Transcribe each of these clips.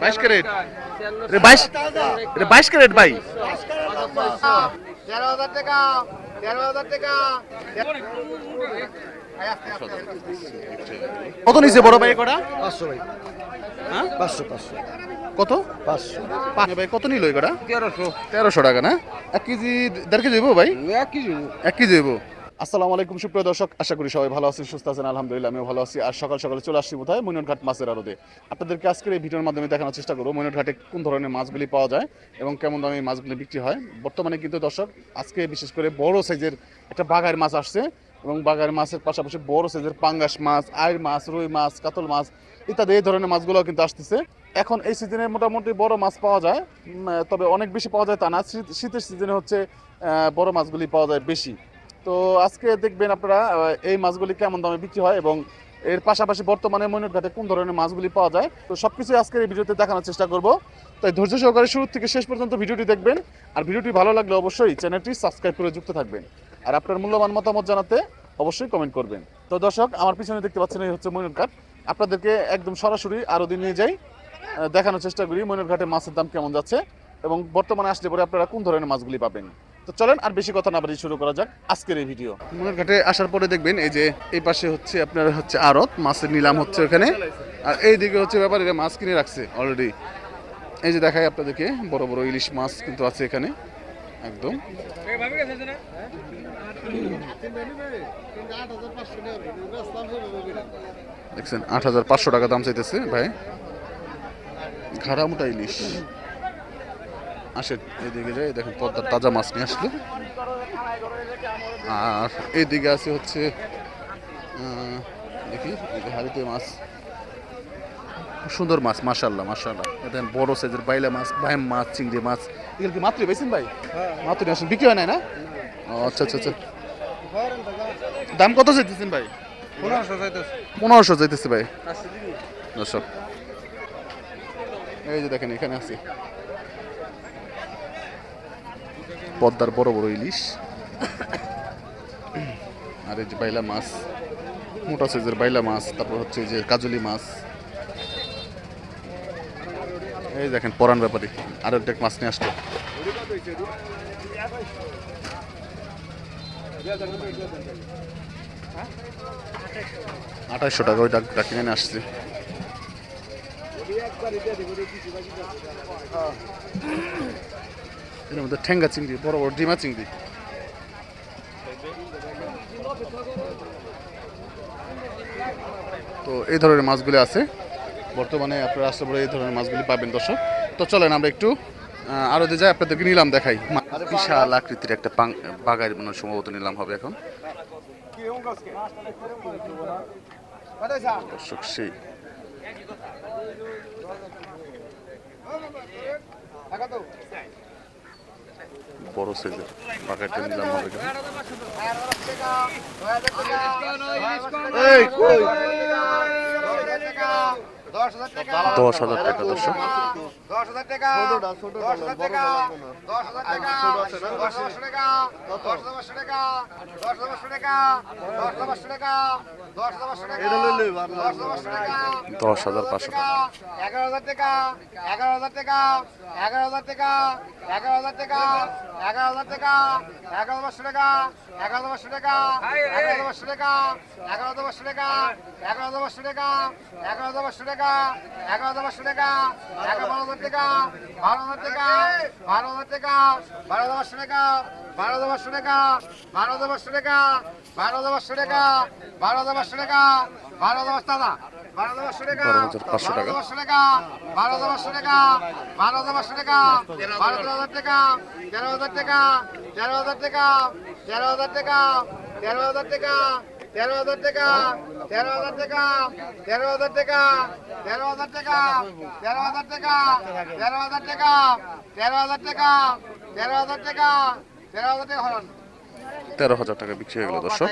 বাইশ ক্যারেট রে বাইশ রে বাইশ ক্যারেট ভাই? তেরো হাজার টাকা তেরো হাজার টাকা। কত নিছে বড় ভাই কটা? পাঁচশো ভাই। হ্যাঁ? পাঁচশো পাঁচশো। কত? পাঁচশো। পাঁচ ভাই কত নিল এই কটা? তেরোশো। তেরোশো টাকা না? এক কেজি দেড় কেজি হইবো ভাই? এক কেজি এক কেজি হইবো। আসসালামু আলাইকুম, সুপ্রিয় দর্শক, আশা করি সবাই ভালো আছেন, সুস্থ আছেন, আলহামদুলিল্লাহ, আমিও ভালো আছি। আর সকাল সকালে চলে আসছি কোথায় মৈনট ঘাট মাছের আড়তে। আপনাদেরকে আজকের এই ভিডিওর মাধ্যমে দেখানোর চেষ্টা করব মৈনট ঘাটে কোন ধরনের মাছগুলি পাওয়া যায় এবং কেমন দামে এই মাছগুলি বিক্রি হয়। বর্তমানে কিন্তু দর্শক, আজকে বিশেষ করে বড় সাইজের একটা বাঘার মাছ আসছে এবং বাগার মাছের পাশাপাশি বড় সাইজের পাঙ্গাস মাছ, আইর মাছ, রুই মাছ, কাতল মাছ ইত্যাদি এই ধরনের মাছগুলো কিন্তু আসতেছে। এখন এই সিজনে মোটামুটি বড় মাছ পাওয়া যায় তবে অনেক বেশি পাওয়া যায় তা না। শীত- শীতের সিজনে হচ্ছে বড় মাছগুলি পাওয়া যায় বেশি। তো আজকে দেখবেন আপনারা এই মাছগুলি কেমন দামে বিক্রি হয় এবং এর পাশাপাশি বর্তমানে ময়ূরঘাটে কোন ধরনের মাছগুলি পাওয়া যায়। তো সবকিছু আজকের এই ভিডিওতে দেখানোর চেষ্টা করব। তাই ধৈর্য সহকারে শুরু থেকে শেষ পর্যন্ত ভিডিওটি দেখবেন। আর ভিডিওটি ভালো লাগলে অবশ্যই চ্যানেলটি সাবস্ক্রাইব করে যুক্ত থাকবেন। আর আপনার মূল্যবান মতামত জানাতে অবশ্যই কমেন্ট করবেন। তো দর্শক, আমার পিছনে দেখতে পাচ্ছেন এই হচ্ছে ময়ূরঘাট আপনাদেরকে একদম সরাসরি আরও দিন নিয়ে যাই। দেখানোর চেষ্টা করি ময়ূরঘাটে মাছের দাম কেমন যাচ্ছে এবং বর্তমানে আসলে পরে আপনারা কোন ধরনের মাছগুলি পাবেন। তো চলেন আর বেশি কথা না বাড়ি শুরু করা যাক আজকের এই ভিডিও। মনের ঘাটে আসার পরে দেখবেন এই যে এই পাশে হচ্ছে আপনার হচ্ছে আড়ত, মাছের নিলাম হচ্ছে ওখানে। আর এই দিকে হচ্ছে ব্যাপারীরা মাছ কিনে রাখছে অলরেডি এই যে দেখাই আপনাদেরকে, বড় বড় ইলিশ মাছ কিন্তু আছে এখানে, একদম। দেখছেন, আট হাজার পাঁচশো টাকা দাম চাইতেছে, ভাই। ঘাড়া মোটা ইলিশ। আসেন এইদিকে যাই দেখেন পদ্মার তাজা মাছ নিয়ে আসলো। আর এইদিকে আছে হচ্ছে দেখি হাড়িতে মাছ। সুন্দর মাছ মাশাল্লাহ মাশাল্লাহ দেখেন বড় সাইজের বাইলা মাছ বাইম মাছ চিংড়ি মাছ। এগুলো কি মাত্রই পাইছেন ভাই? মাত্র নিয়ে আসেন বিক্রি হয় নাই না? ও, আচ্ছা আচ্ছা আচ্ছা। দাম কত চাইতেছেন ভাই? পনেরোশো চাইতেছে ভাই। দর্শক এই যে দেখেন এখানে আছে। পদ্মার বড় বড় ইলিশ। আর এই যে বাইলা মাছ, মোটা সাইজের বাইলা মাছ, তারপর হচ্ছে যে কাজলি মাছ। এই দেখেন পরান ব্যাপারী, আর একটা মাছ নিয়ে আসলো। আঠাশশো টাকা ওই ডাক নিয়ে আসছে। এর মধ্যে ঠেঙ্গা চিংড়ি বড় বড় ডিমা চিংড়ি। তো এই ধরনের মাছগুলি আছে। বর্তমানে আপনারা আসতে পারে এই ধরনের মাছগুলি পাবেন দর্শক। তো চলেন আমরা একটু আরও আরও যে যাই আপনাদেরকে নিলাম দেখাই। বিশাল আকৃতির একটা বাগার মানে সম্ভবত নিলাম হবে এখন। দর্শক সেই। বড় সাইজের বাগারটা নিলাম হবে এই, কই? দশ হাজার টাকা দর্শক দশ হাজার পাঁচশো এগারো হাজার টাকা এগারো হাজার টাকা এগারো হাজার টাকা এগারো হাজার টাকা এগারো হাজার টাকা এগারো পাঁচশো টাকা এগারো পাঁচশো টাকা এগারো পাঁচশো টাকা এগারো পাঁচশো টাকা এগারো পাঁচশো টাকা এগারো পাঁচশো টাকা এগারো পাঁচশো টাকা এগারো বারো হাজার টাকা বারো হাজার টাকা বারো হাজার টাকা বারো পাঁচশো টাকা বারো পাঁচশো টাকা বারো পাঁচশো টাকা বারো পাঁচশো টাকা বারো পাঁচশো টাকা বারো পাঁচশো টাকা বারো পাঁচশো টাকা বারো হাজার পাঁচশো টাকা। বারো টাকা বারো পাঁচশো টাকা বারো পাঁচশো টাকা বারো হাজার টাকা তেরো হাজার টাকা তেরো হাজার টাকা তেরো হাজার টাকা তেরো হাজার টাকা তেরো হাজার টাকা তেরো হাজার টাকা তেরো হাজার টাকা তেরো হাজার টাকা তেরো হাজার টাকা তেরো হাজার টাকা তেরো হাজার টাকা তেরো হাজার টাকা তেরো হাজার টাকা হরণ তেরো হাজার টাকা বিক্রি হয়ে গেল দর্শক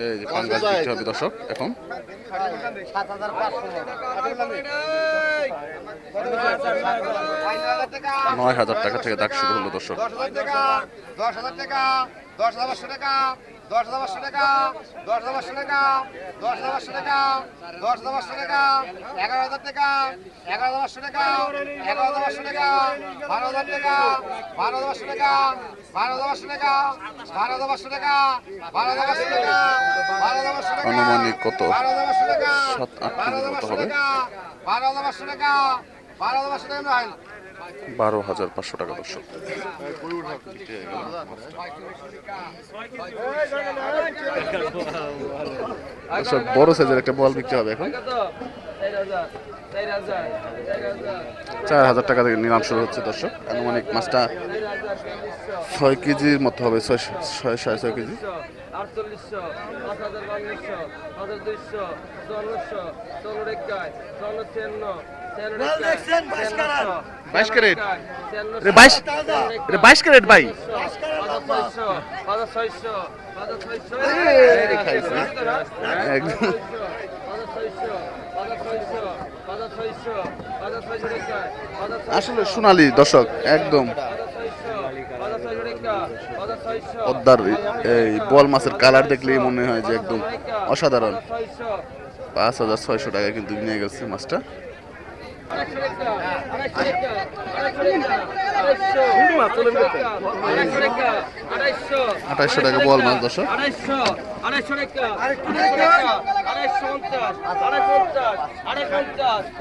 এই যে পাঙ্গাস বিক্রি হবে দর্শক এখন নয় হাজার টাকা থেকে দাগ শুরু হলো দর্শক দশ হাজার টাকা দশ হাজার টাকা দশ হাজার টাকা দশ হাজার পাঁচশো টাকা দশ হাজার পাঁচশো টাকা দশ হাজার পাঁচশো টাকা দশ হাজার পাঁচশো টাকা এগারো হাজার টাকা এগারো হাজার পাঁচশো টাকা এগারো হাজার পাঁচশো টাকা বারো হাজার টাকা বারো হাজার পাঁচশো টাকা বারো হাজার পাঁচশো টাকা বারো হাজার পাঁচশো টাকা বারো হাজার পাঁচশো টাকা বারো হাজার পাঁচশো টাকা আনুমানিক কত? বারো হাজার পাঁচশো টাকা সাত, আট বারো হাজার পাঁচশো হবে। টাকা বারো হাজার পাঁচশো টাকা বারো হাজার পাঁচশো টাকা বারো হাজার পাঁচশো টাকা দর্শক। বড় সাইজের একটা বল বিক্রি হবে এখন। চার হাজার টাকা থেকে নিলাম শুরু হচ্ছে দর্শক। আনুমানিক মাছটা ছয় কেজির মতো হবে, ছয় ছয় সাড়ে ছয় কেজি। আটচল্লিশশো, পাঁচ হাজার হাজার দুইশো রেখায় চুয়ান্ন, ছিয়ান্ন বাইশ ক্যারেট বাইশ ক্যারেট ভাই। আসলে সোনালি দর্শক একদম। পদ্মার এই বল মাছের কালার দেখলেই মনে হয় যে একদম অসাধারণ। পাঁচ হাজার ছয়শো টাকা কিন্তু নিয়ে গেছে মাছটা। আঠাইশশো টাকা বল মাছ, দর্শক। আড়াইশো আড়াইশো আড়াইশো আড়াইশো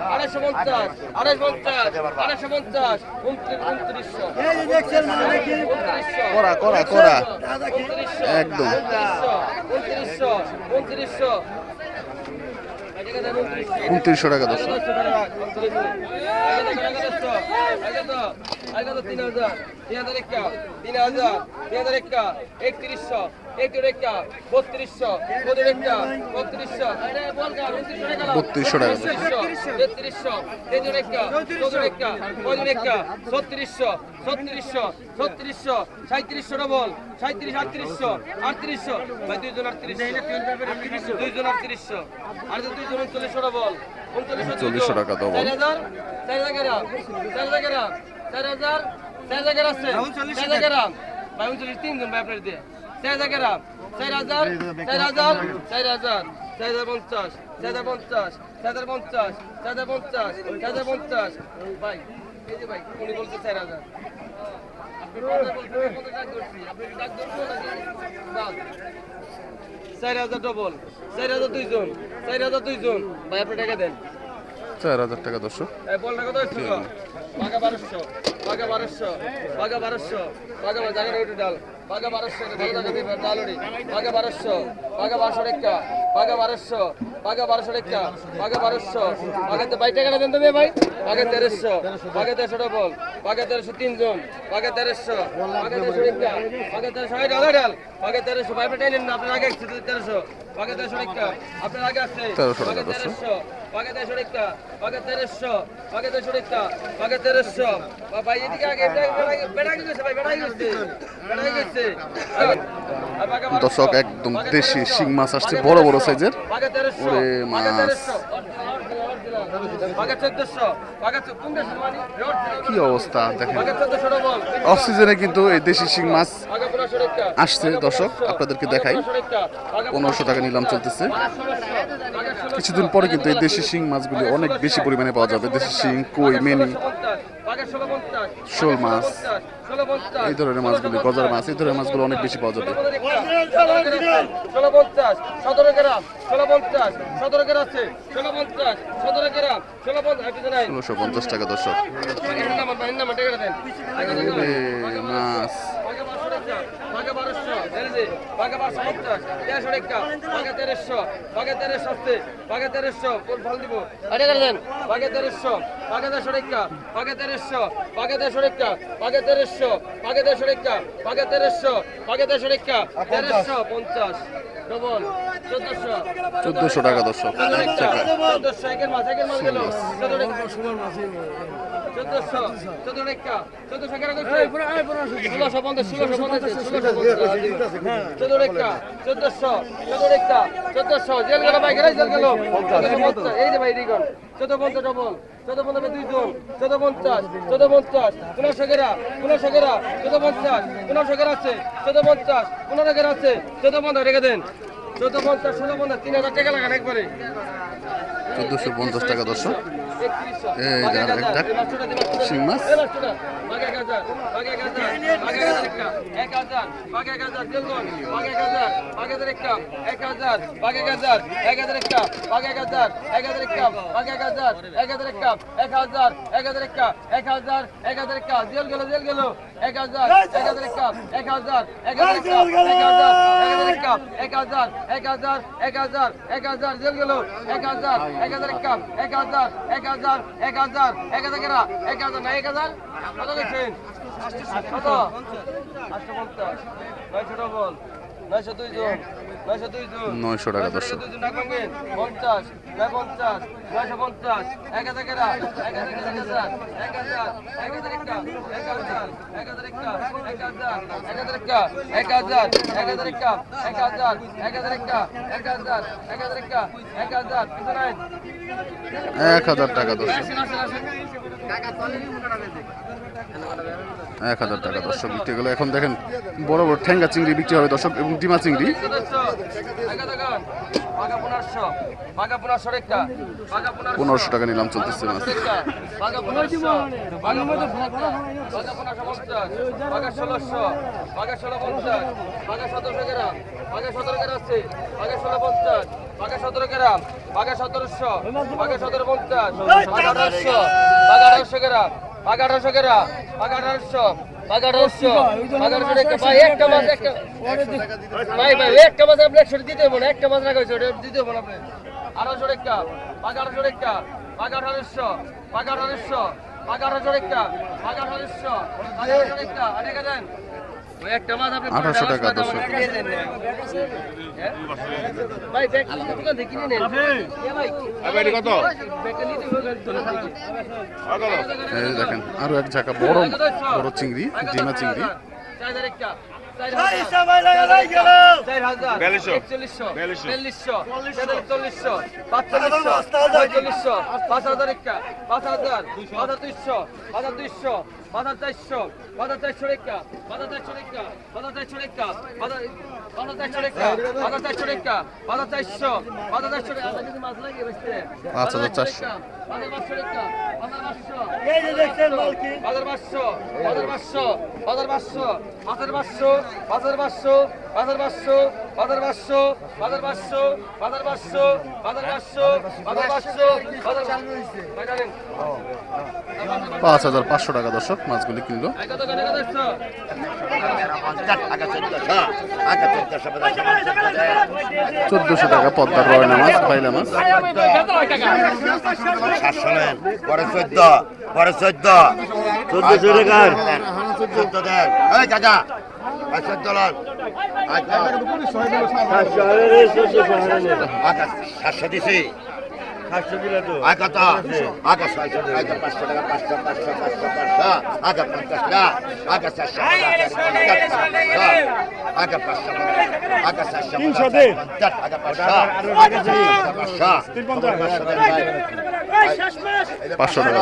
আড়াইশো পঞ্চাশ আড়াইশো পঞ্চাশ আড়াইশো পঞ্চাশ উনত্রিশশো করা করা করা। একদম। উনত্রিশশো উনত্রিশশো উনত্রিশশো টাকা দশ। একত্রিশশো একত্রিশ একা বত্রিশশো টাকা। ছত্রিশশো ছত্রিশশো ছত্রিশশো সাঁত্রিশশো ডবল সাঁত্রিশ আটত্রিশশো আটত্রিশশো। ভাই দুইজন আটত্রিশশো। দুইজন আটত্রিশশো। আর দুইজন উনচল্লিশশো ডবল উনচল্লিশশো টাকা double। চার হাজার চার হাজার চার হাজার চার হাজার চার হাজার আছে চার হাজার। ভাই উনচল্লিশ তিনজন ভাই আপনার দিয়ে। চার হাজার গ্রাম চার হাজার চার হাজার চার হাজার চার হাজার পঞ্চাশ চার হাজার পঞ্চাশ চার হাজার পঞ্চাশ চার হাজার পঞ্চাশ চার হাজার পঞ্চাশ ভাই এই যে ভাই উনি বলছে চার হাজার টাকা টাকা। চার হাজার ডবল চার হাজার দুইজন চার হাজার দুইজন ভাই আপনি টাকা দেন চার হাজার টাকা দর্শক কত হচ্ছে গো? বাঘা বারোশো বাঘা বারোশো বাঘা বারোশো বাঘা জায়গাটা উঠে ডাল। বাঘা বারোশো ভালো জায়গা দিবে বাঘা বারোশো বাঘা বারোশো রেখা বাঘা বারোশো বাঘা বারোশো রেখা বাঘা বারোশো। বাঘাতে বাই টাকাটা দেন তো ভাই বাঘা তেরোশো বাঘা তেরোশো ডবল বাঘা তেরোশো তিনজন বাঘা তেরোশো বাঘা তেরোশো রেখা বাঘা তেরোশো ডাল ডাল। বাঘা তেরোশো ভাই টাইলেন না আপনার আগে আসছে তেরোশো। বাঘা তেরোশো রেখা আপনার আগে আসছে। 1300 বাঘা তেরোশো বাঘা তেরোশো রেখা বাঘা তেরোশো বাঘা তেরোশো রেখা বাঘা তেরোশো। ভাই এদিকে আগে গেছে ভাই বেড়া গেছে। বেড়া গেছে। দর্শক একদম দেশি শিং মাছ আসছে বড় বড় সাইজের। ওরে মাছ। কি অবস্থা দেখেন। অফ সিজনে কিন্তু এই দেশি শিং মাছ আসছে, দর্শক, আপনাদেরকে দেখাই। পনেরোশো টাকা নিলাম চলতেছে। কিছুদিন পরে কিন্তু এই দেশি শিং মাছগুলি অনেক বেশি পরিমাণে পাওয়া যাবে। দেশি শিং, কই, মেনি, শোল মাছ। এই ধরনের মাছগুলি গজার মাছ এই ধরনের মাছগুলো অনেক বেশি পাওয়া যাবে। ষোলো পঞ্চাশ। সতেরো গ্রাম। ষোলো পঞ্চাশ। সতেরো গ্রাম আছে। ষোলো পঞ্চাশ। সতেরো গ্রাম। ষোলো পঞ্চাশ। ষোলোশো পঞ্চাশ টাকা দর্শক। মাছ। আছে বাঘা পাঁচশো পঞ্চাশ তেরোশো একটা বাঘা তেরোশো বাঘা তেরোশো আছে বাঘা তেরোশো কোন ফল দিব বাঘা তেরোশো বাঘা তেরোশো একটা বাঘা তেরোশো বাঘা তেরোশো একটা বাঘা তেরোশো বাঘা তেরোশো একটা বাঘা তেরোশো বাঘা তেরোশো একটা তেরোশো পঞ্চাশ ডবল চোদ্দশো টাকা দর্শক চোদ্দশো পঞ্চাশ ষোলোশো পঞ্চাশ ষোলোশো পঞ্চাশ চোদ্দ রেখা চোদ্দশো চোদ্দ রেখা জেল গেল। এই যে ভাই রিগন চোদ্দ পঞ্চাশ ডবল চোদ্দ পঞ্চাশ দুইজন চোদ্দ পঞ্চাশ চোদ্দ পঞ্চাশ পনেরোশো গেরা পনেরোশো গেরা চোদ্দ পঞ্চাশ পনেরোশো গেরা আছে চোদ্দ পঞ্চাশ পনেরো গেরা আছে চোদ্দ পঞ্চাশ রেখে দেন। চোদ্দশো পঞ্চাশ টাকা দর্শক। এই যার একটা শিং মাছ। এক হাজার এক হাজার এক হাজার এক হাজার এক হাজার এক হাজার, জেল গেল। এক হাজার এক হাজার এক কাপ। এক হাজার এক হাজার এক হাজার এক হাজার কেনা। এক হাজার না, এক হাজার? কত গেছেন কত? আটশো পঞ্চাশ। নয়শো ডবল। জন। হাজার কিছু নাই এক হাজার টাকা দর্শক এক হাজার টাকা দর্শক বিক্রি গেলো এখন দেখেন বড় বড় ঠেঙ্গা চিংড়ি বিক্রি হবে দর্শক এবং ডিমা চিংড়ি পনেরোশো টাকা নিলাম চলতেছে মাছ সতেরো গ্রাম বাঘা সতেরোশো বাঘা সতেরো পঞ্চাশ বাঘা আঠারোশো বাঘা আঠারোশো গ্রাম বাঘা আঠারোশো গ্রাম বাঘা আঠারোশো বাঘা আঠারোশো বাঘা আঠারোশো ভাই একটা মাছ একটা ভাই ভাই একটা মাছ আপনি একশো দিতে হবে না একটা মাছ রাখা হয়েছে ওটা দিতে হবে না আপনি। আঠারোশো টাকা বাঘা আঠারোশো টাকা বাঘা আঠারোশো বাঘা আঠারোশো বাঘা আঠারোশো টাকা বাঘা আঠারোশো টাকা। অনেক দেন। আঠারোশো টাকা দশ দেখেন আরও এক জায়গা বড় বড় চিংড়ি ডিমা চিংড়ি। পাঁচ হাজার পাঁচ হাজার দুইশো হাজার দুইশো হাজার দুইশো Badać 10, badać 10 lekka, badać 10 lekka, badać 10 lekka, badać পাঁচ হাজার চারশো পাঁচশো বাজার পাঁচশো বাজার পাঁচশো বাজার পাঁচশো বাজার পাঁচশো পাঁচশো পাঁচ হাজার পাঁচশো টাকা দর্শক মাছগুলি কিনলো। চোদ্দশো টাকা পদ্মার রয়না মাছ পাইলা মাছ সাতশো নেন। পরে চোদ্দ পরে চোদ্দ। চোদ্দশো টাকার চোদ্দ দেন। চোদ্দ সাতশো দিছি। তিনশো দে পাঁচশো টাকা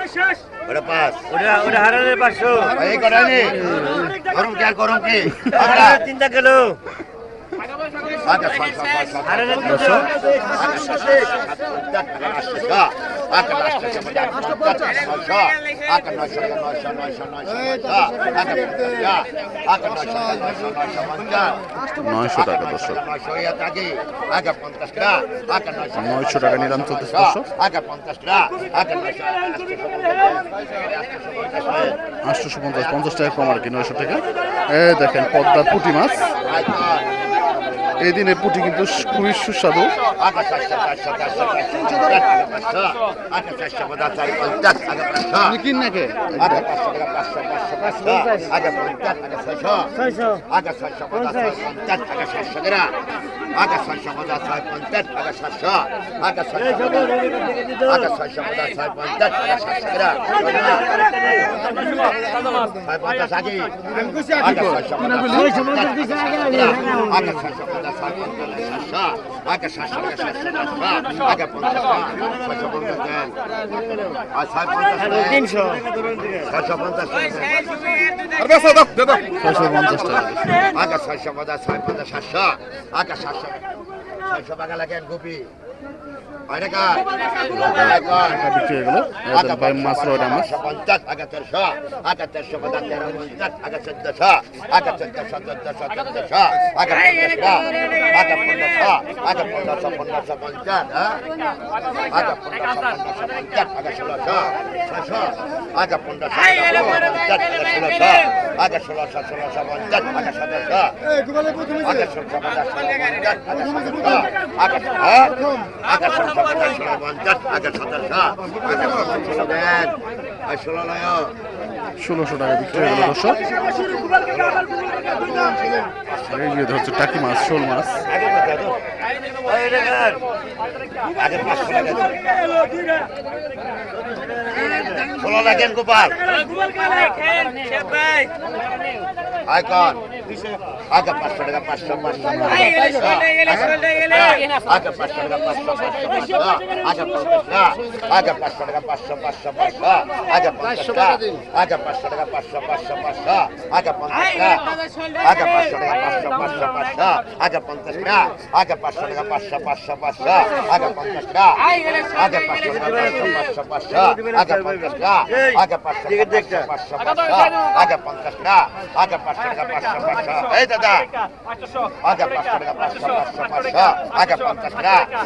পাঁচশো ওটা পাঁচ ওটা ওটা হারালে পাঁচশো এই কটা নেই গরম কি আর গরম কি তিনটা কিলো নয়শো টাকা, দর্শক। নয়শো টাকা নিলাম চলতেছে দর্শক। আটশোশো পঞ্চাশ পঞ্চাশ টাকা কম আর কি, নয়শো টাকা। এ দেখেন পদ্মার পুঁটি মাছ। এই দিনের পুঁটি কিন্তু খুবই সুস্বাদু আগে আগে ছয়শো পঞ্চাশ ছয় পঞ্চাশ আগে সাতশো আগে ছয়শো পঞ্চাশ ছয়শো পঞ্চাশ ছয় পঞ্চাশ আগে সাতশো ছয় পঞ্চাশ আগে আগে ছয়শো পঞ্চাশ ছয়শো পঞ্চাশ ছয় পঞ্চাশ সাতশো আগে সাতশো আগে সাতশো আগে পঞ্চাশ ছয়শো পঞ্চাশ আর ছয় পঞ্চাশ তিনশো ছয়শো আগে ছয়শো ছয়শো টাকা লাগেন গুপি। হয় টাকা বিক্রি হয়ে গেল ভাই মাছ রয়েছে মাছ পঞ্চাশ আগে পঞ্চাশ ষোলো নয় ষোলোশো টাকা বিক্রি হয়ে গেল দর্শক হচ্ছে টাকি মাছ, শোল মাছ। ষোলো লাগেন গোপাল। আয় কন আগে পাঁচশো টাকা পাঁচশো পাঁচশো আগে পাঁচশো টাকা পাঁচশো পাঁচশো পাঁচশো আগে পঞ্চাশ আগে পাঁচশো টাকা পাঁচশো পাঁচশো পাঁচশো আগে পঞ্চাশ আগে পাঁচশো টাকা পাঁচশো পাঁচশো পাঁচশো আগে পঞ্চাশ আগে পাঁচশো টাকা পাঁচশো পাঁচশো পাঁচশো আগে পঞ্চাশ আগে পাঁচশো টাকা পাঁচশো পাঁচশো পাঁচশো আগে পঞ্চাশ আগে পাঁচশো টাকা পাঁচশো পাঁচশো পাঁচশো আগে পঞ্চাশ আগে পাঁচশো টাকা পাঁচশো পাঁচশো আগে পঞ্চাশ আগে পাঁচশো টাকা পাঁচশো পাঁচশো এই দাদা আগে পাঁচশো টাকা পাঁচশো পাঁচশো পাঁচশো আগে পঞ্চাশ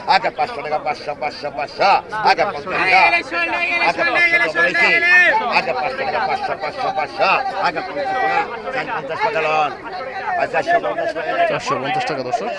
আগে পাঁচশো টাকা পাঁচশো পাঁচশো পাঁচশো আগে পঞ্চাশ আগে পাঁচশো টাকা বলেছি আগে পাঁচশো টাকা পাঁচশো পাঁচশো পাঁচশো আগে পঞ্চাশ টাকা পঞ্চাশ টাকা লোন আর চারশো পঞ্চাশ টাকা চারশো পঞ্চাশ টাকা দর্শক